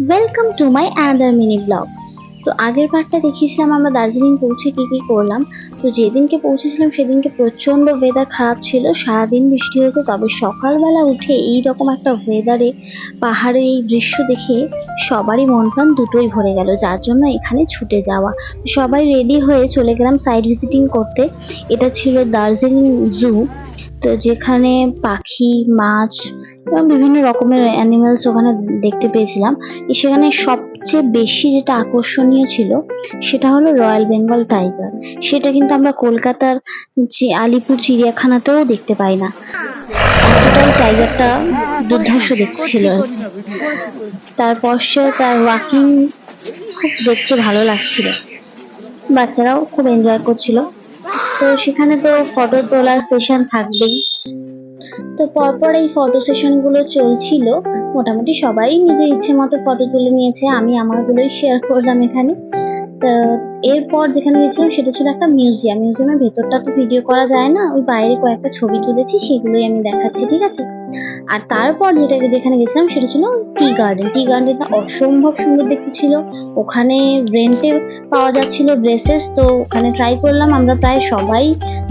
Welcome to my another mini blog তো আগের পার্টটা দেখিয়েছিলাম আমরা দার্জিলিং পৌঁছে কী কী করলাম। তো যেদিনকে পৌঁছেছিলাম, সেদিনকে প্রচণ্ড ওয়েদার খারাপ ছিল। সারাদিন বৃষ্টি হয়েছে, তবে সকালবেলা উঠে এই রকম একটা ওয়েদারে পাহাড়ের এই দৃশ্য দেখে সবারই মন প্রাণ দুটোই ভরে গেল। যার জন্য এখানে ছুটে যাওয়া। সবাই রেডি হয়ে চলে গেলাম সাইড ভিজিটিং করতে। এটা ছিল দার্জিলিং জু তো যেখানে পাখি, মাছ এবং বিভিন্ন রকমের অ্যানিমালস ওখানে দেখতে পেয়েছিলাম। সেখানে সবচেয়ে বেশি যেটা আকর্ষণীয় ছিল, সেটা হলো রয়্যাল বেঙ্গল টাইগার সেটা কিন্তু আমরা কলকাতার যে আলিপুর চিড়িয়াখানাতেও দেখতে পাই না। টাইগারটা দুর্ধর্ষ দেখছিল। তারপর সে তার ওয়াকিং খুব দেখতে ভালো লাগছিল। বাচ্চারাও খুব এনজয় করছিল। তো সেখানে তো ফটো তোলার সেশন থাকবেই। তো পরপর এই ফটো সেশনগুলো চলছিল। মোটামুটি সবাই নিজের ইচ্ছে মতো ফটো তুলে নিয়েছে, আমি আমারগুলোই শেয়ার করলাম এখানে। এরপর যেখানে গেছিলাম সেটা ছিল একটা মিউজিয়াম মিউজিয়ামের ভেতরটা তো ভিডিও করা যায় না, ওই বাইরে কয়েকটা ছবি তুলেছি, সেগুলোই আমি দেখাচ্ছি, ঠিক আছে? আর তারপর যেটা যেখানে গেছিলাম সেটা ছিল টি গার্ডেন টি গার্ডেনটা অসম্ভব সুন্দর দেখতে ছিল। ওখানে রেন্টে পাওয়া যাচ্ছিল ড্রেসেস তো ওখানে ট্রাই করলাম। আমরা প্রায় সবাই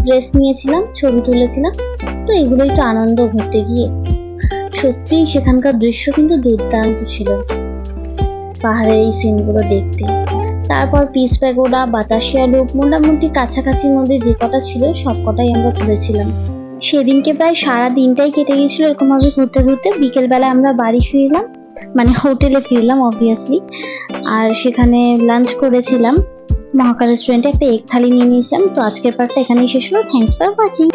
ড্রেস নিয়েছিলাম, ছবি তুলেছিলাম। তো এগুলোই তো আনন্দ ঘুরতে গিয়ে। সত্যি সেখানকার দৃশ্য কিন্তু দুর্দান্ত ছিল। পাহাড়ের এই সিনগুলো দেখতে। তারপর পিস প্যাগোডা বাতাসিয়া লুপ মোটামুটি কাছাকাছির মধ্যে যে কটা ছিল, সব কটাই আমরা তুলেছিলাম। সেদিনকে প্রায় সারা দিনটাই কেটে গিয়েছিল এরকম ভাবে ঘুরতে ঘুরতে। বিকেলবেলা আমরা বাড়ি ফিরলাম মানে হোটেলে ফিরলাম অবভিয়াসলি আর সেখানে লাঞ্চ করেছিলাম। মহাকাল রেস্টুরেন্টে একটা এক থালি নিয়ে নিয়েছিলাম। তো আজকের পার্টটা এখানেই শেষ হলো। Thanks for watching